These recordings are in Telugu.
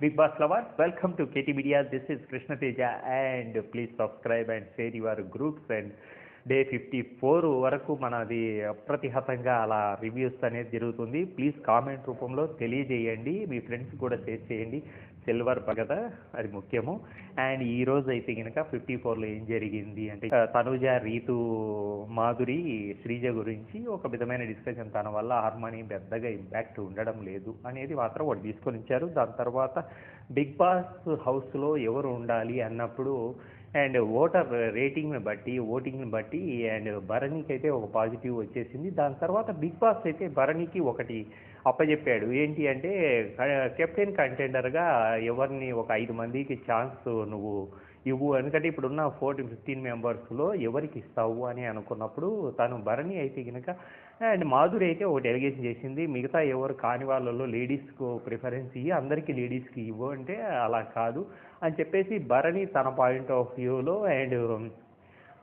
Big Boss lovers, welcome to KT Media. This is Krishna Teja and please subscribe and share your groups and day fifty four వరకు మనది అప్రతిహతంగా అలా రివ్యూస్ అనేది జరుగుతుంది. ప్లీజ్ కామెంట్ రూపంలో తెలియజేయండి. మీ ఫ్రెండ్స్ కూడా షేర్ చేయండి. సిల్వర్ కదా అది ముఖ్యము. అండ్ ఈ రోజు అయితే కనుక ఫిఫ్టీ ఫోర్లో ఏం జరిగింది అంటే తనుజ రీతు మాధురి శ్రీజ గురించి ఒక విధమైన డిస్కషన్ తన వల్ల హార్మోని పెద్దగా ఇంపాక్ట్ ఉండడం లేదు అనేది మాత్రం వాడు తీసుకొని ఇచ్చారు దాని తర్వాత బిగ్ బాస్ హౌస్లో ఎవరు ఉండాలి అన్నప్పుడు అండ్ ఓటర్ రేటింగ్ని బట్టి ఓటింగ్ని బట్టి అండ్ భరణికి అయితే ఒక పాజిటివ్ వచ్చేసింది. దాని తర్వాత బిగ్ బాస్ అయితే భరణికి ఒకటి అప్పచెప్పాడు ఏంటి అంటే కెప్టెన్ కంటెండర్గా ఎవరిని ఒక ఐదు మందికి ఛాన్స్ నువ్వు ఇవ్వు. ఎందుకంటే ఇప్పుడున్న ఫోర్టీన్ ఫిఫ్టీన్ మెంబర్స్లో ఎవరికి ఇస్తావు అని అనుకున్నప్పుడు తను భరణి అయితే కనుక అండ్ మాధురి అయితే ఒకటి ఎలిగేషన్ చేసింది. మిగతా ఎవరు కాని వాళ్ళలో లేడీస్కు ప్రిఫరెన్స్ ఇవ్వి అందరికీ లేడీస్కి ఇవ్వు అంటే అలా కాదు అని చెప్పేసి భరణి తన పాయింట్ ఆఫ్ వ్యూలో అండ్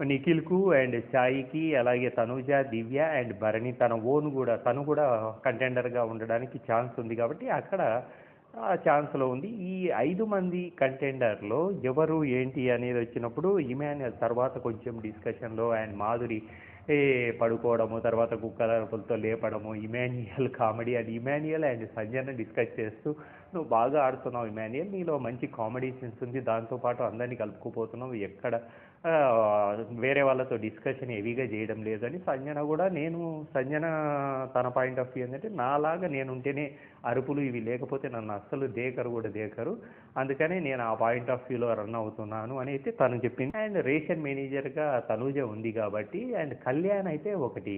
నిఖిల్కు అండ్ సాయికి అలాగే తనుజ దివ్య అండ్ భరణి తన ఓన్ కూడా తను కూడా కంటెండర్గా ఉండడానికి ఛాన్స్ ఉంది కాబట్టి అక్కడ ఛాన్స్లో ఉంది. ఈ ఐదు మంది కంటెండర్లో ఎవరు ఏంటి అనేది వచ్చినప్పుడు ఇమాన్యుయల్ తర్వాత కొంచెం డిస్కషన్లో అండ్ మాధురి పడుకోవడము తర్వాత కుక్కలతో లేపడము Emmanuel comedy and Emmanuel and Sanjay discuss చేస్తూ నువ్వు బాగా ఆడుతున్నావు ఇమాన్యుయల్ నీలో మంచి కామెడీ సెన్స్ ఉంది దాంతోపాటు అందరినీ కలుపుకుపోతున్నావు ఎక్కడ వేరే వాళ్ళతో డిస్కషన్ హెవీగా చేయడం లేదని సంజన కూడా నేను సంజన తన పాయింట్ ఆఫ్ వ్యూ ఏంటంటే నాలాగా నేను ఉంటేనే అరుపులు ఇవి లేకపోతే నన్ను అస్సలు దేకరు కూడా దేకరు. అందుకనే నేను ఆ పాయింట్ ఆఫ్ వ్యూలో రన్ అవుతున్నాను అని అయితే తను చెప్పింది. అండ్ రేషన్ మేనేజర్గా తనూజ ఉంది కాబట్టి అండ్ కళ్యాణ్ అయితే ఒకటి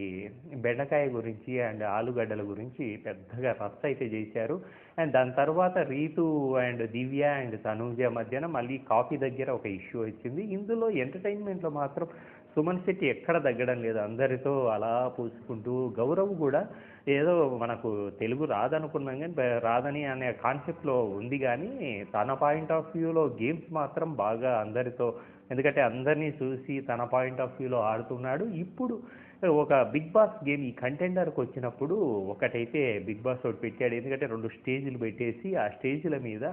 బెండకాయ గురించి అండ్ ఆలుగడ్డల గురించి పెద్దగా రస్ అయితే చేశారు. అండ్ దాని తర్వాత రీతు అండ్ దివ్య అండ్ తనూజ మధ్యన మళ్ళీ కాఫీ దగ్గర ఒక ఇష్యూ వచ్చింది. ఇందులో ఎంటర్టైన్మెంట్లో మాత్రం సుమన్ శెట్టి ఎక్కడ తగ్గడం లేదు. అందరితో అలా పూసుకుంటూ గౌరవ్ కూడా ఏదో మనకు తెలుగు రాదనుకున్నాం కానీ రాదని అనే కాన్సెప్ట్లో ఉంది కానీ తన పాయింట్ ఆఫ్ వ్యూలో గేమ్స్ మాత్రం బాగా అందరితో ఎందుకంటే అందరినీ చూసి తన పాయింట్ ఆఫ్ వ్యూలో ఆడుతున్నాడు. ఇప్పుడు ఒక బిగ్ బాస్ గేమ్ ఈ కంటెండర్కి వచ్చినప్పుడు ఒకటైతే బిగ్ బాస్ ఒకటి పెట్టాడు. ఎందుకంటే రెండు స్టేజీలు పెట్టేసి ఆ స్టేజీల మీద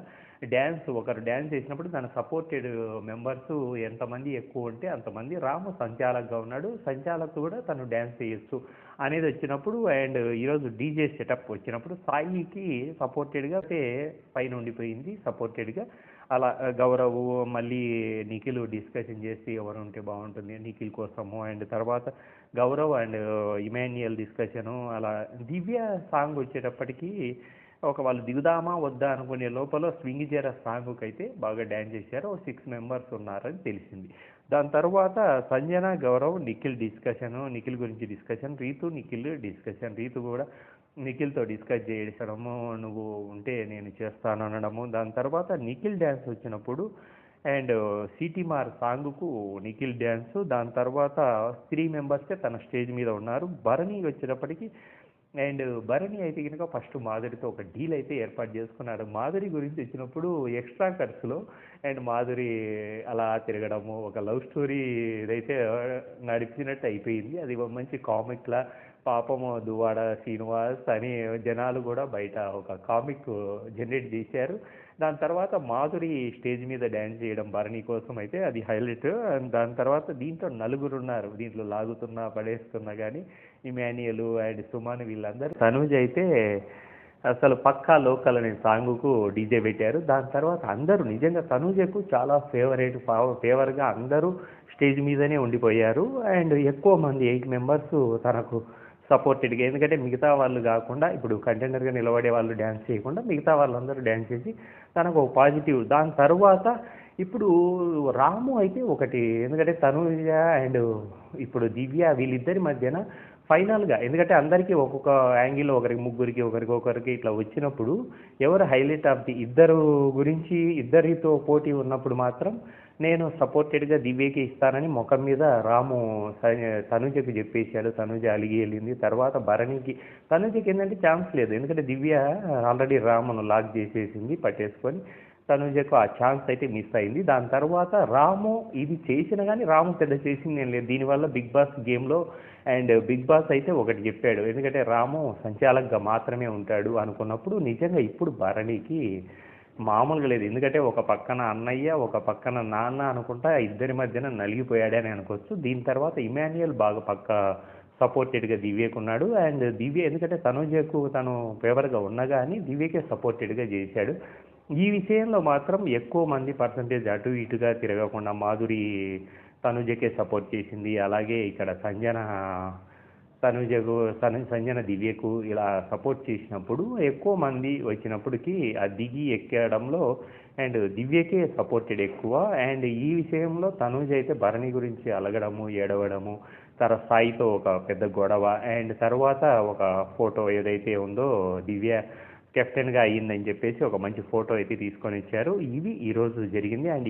డ్యాన్స్ ఒకరు డ్యాన్స్ చేసినప్పుడు తన సపోర్టెడ్ మెంబర్స్ ఎంతమంది ఎక్కువ ఉంటే అంతమంది రాము సంచాలకుగా ఉన్నాడు. సంచాలక్ కూడా తను డ్యాన్స్ చేయొచ్చు అనేది వచ్చినప్పుడు అండ్ ఈరోజు డీజే సెటప్ వచ్చినప్పుడు సాయికి సపోర్టెడ్గా అయితే పైన ఉండిపోయింది. సపోర్టెడ్గా అలా గౌరవ్ మళ్ళీ నిఖిల్ డిస్కషన్ చేసి ఎవరు ఉంటే బాగుంటుంది నిఖిల్ కోసము. అండ్ తర్వాత గౌరవ్ అండ్ ఇమాన్యుయల్ డిస్కషను అలా దివ్య సాంగ్ వచ్చేటప్పటికి ఒక వాళ్ళు దిగుదామా వద్దా అనుకునే లోపల స్వింగ్ చేర సాంగ్కి అయితే బాగా డ్యాన్స్ చేశారు. ఒక సిక్స్ మెంబర్స్ ఉన్నారని తెలిసింది. దాని తర్వాత సంజన గౌరవ్ నిఖిల్ డిస్కషన్ నిఖిల్ గురించి డిస్కషన్ రీతు నిఖిల్ డిస్కషన్. రీతు కూడా నిఖిల్తో డిస్కస్ చేయడము నువ్వు ఉంటే నేను చేస్తాను అనడము. దాని తర్వాత నిఖిల్ డ్యాన్స్ వచ్చినప్పుడు అండ్ సిటీమార్ సాంగ్కు నిఖిల్ డ్యాన్స్ దాని తర్వాత త్రీ మెంబర్సే తన స్టేజ్ మీద ఉన్నారు. భరణి వచ్చేటప్పటికి అండ్ భరణి అయితే కనుక ఫస్ట్ మాధురితో ఒక డీల్ అయితే ఏర్పాటు చేసుకున్నాడు. మాధురి గురించి వచ్చినప్పుడు ఎక్స్ట్రా ఖర్చులో అండ్ మాధురి అలా తిరగడము ఒక లవ్ స్టోరీ ఇదైతే నడిపినట్టు అయిపోయింది. అది మంచి కామిక్లా పాపము దువాడ శ్రీనివాస్ అని జనాలు కూడా బయట ఒక కామిక్ జనరేట్ చేశారు. దాని తర్వాత మాధురి స్టేజ్ మీద డ్యాన్స్ చేయడం భరణి కోసం అయితే అది హైలైట్. అండ్ దాని తర్వాత దీంట్లో నలుగురు ఉన్నారు. దీంట్లో లాగుతున్నా పడేస్తున్నా కానీ ఇమాన్యుయల్ అండ్ సుమాన్ వీళ్ళందరూ. తనుజ్ అయితే అసలు పక్కా లోకల్ అనే సాంగ్కు డీజే పెట్టారు. దాని తర్వాత అందరూ నిజంగా తనుజకు చాలా ఫేవరెట్ ఫేవర్గా అందరూ స్టేజ్ మీదనే ఉండిపోయారు. అండ్ ఎక్కువ మంది ఎయిట్ మెంబర్స్ తనకు సపోర్టెడ్గా ఎందుకంటే మిగతా వాళ్ళు కాకుండా ఇప్పుడు కంటెండర్గా నిలబడే వాళ్ళు డ్యాన్స్ చేయకుండా మిగతా వాళ్ళందరూ డ్యాన్స్ చేసి తనకు ఒక పాజిటివ్ దాని తర్వాత ఇప్పుడు రాము అయితే ఒకటి ఎందుకంటే తనుజ అండ్ ఇప్పుడు దివ్య వీళ్ళిద్దరి మధ్యన ఫైనల్గా ఎందుకంటే అందరికీ ఒక్కొక్క యాంగిల్ ఒకరికి ముగ్గురికి ఒకరికి ఒకరికి ఇట్లా వచ్చినప్పుడు ఎవరు హైలైట్ ఆఫ్ ది ఇద్దరు గురించి ఇద్దరితో పోటీ ఉన్నప్పుడు మాత్రం నేను సపోర్టెడ్గా దివ్యకి ఇస్తానని ముఖం మీద రాము తనుజకి చెప్పేశాడు. తనుజ అలిగి వెళ్ళింది. తర్వాత భరణికి తనుజకి ఏంటంటే ఛాన్స్ లేదు. ఎందుకంటే దివ్య ఆల్రెడీ రామును లాక్ చేసేసింది పట్టేసుకొని తనుజకు ఆ ఛాన్స్ అయితే మిస్ అయింది. దాని తర్వాత రాము ఇది చేసిన కానీ రాము పెద్ద చేసింది ఏం లేదు. దీనివల్ల బిగ్ బాస్ గేమ్లో అండ్ బిగ్ బాస్ అయితే ఒకటి చెప్పాడు. ఎందుకంటే రాము సంచాలకుగా మాత్రమే ఉంటాడు అనుకున్నప్పుడు నిజంగా ఇప్పుడు భరణికి మామూలుగా లేదు. ఎందుకంటే ఒక పక్కన అన్నయ్య ఒక పక్కన నాన్న అనుకుంటా ఇద్దరి మధ్యన నలిగిపోయాడని అనుకోవచ్చు. దీని తర్వాత ఇమాన్యుయల్ బాగా పక్క సపోర్టెడ్గా దివ్యకు ఉన్నాడు. అండ్ దివ్య ఎందుకంటే తనుజకు తను ఫేవర్గా ఉన్నా కానీ దివ్యకే సపోర్టెడ్గా చేశాడు. ఈ విషయంలో మాత్రం ఎక్కువ మంది పర్సంటేజ్ అటు ఇటుగా తిరగకుండా మాధురి తనుజకే సపోర్ట్ చేసింది. అలాగే ఇక్కడ సంజన తనుజకు తను సంజన దివ్యకు ఇలా సపోర్ట్ చేసినప్పుడు ఎక్కువ మంది వచ్చినప్పటికీ ఆ దిగి ఎక్కడంలో అండ్ దివ్యకే సపోర్టెడ్ ఎక్కువ. అండ్ ఈ విషయంలో తనుజ అయితే భరణి గురించి అలగడము ఏడవడము తన స్థాయితో ఒక పెద్ద గొడవ. అండ్ తర్వాత ఒక ఫోటో ఏదైతే ఉందో దివ్య కెప్టెన్గా అయ్యిందని చెప్పేసి ఒక మంచి ఫోటో అయితే తీసుకొని ఇచ్చారు ఇవి ఈరోజు జరిగింది. అండ్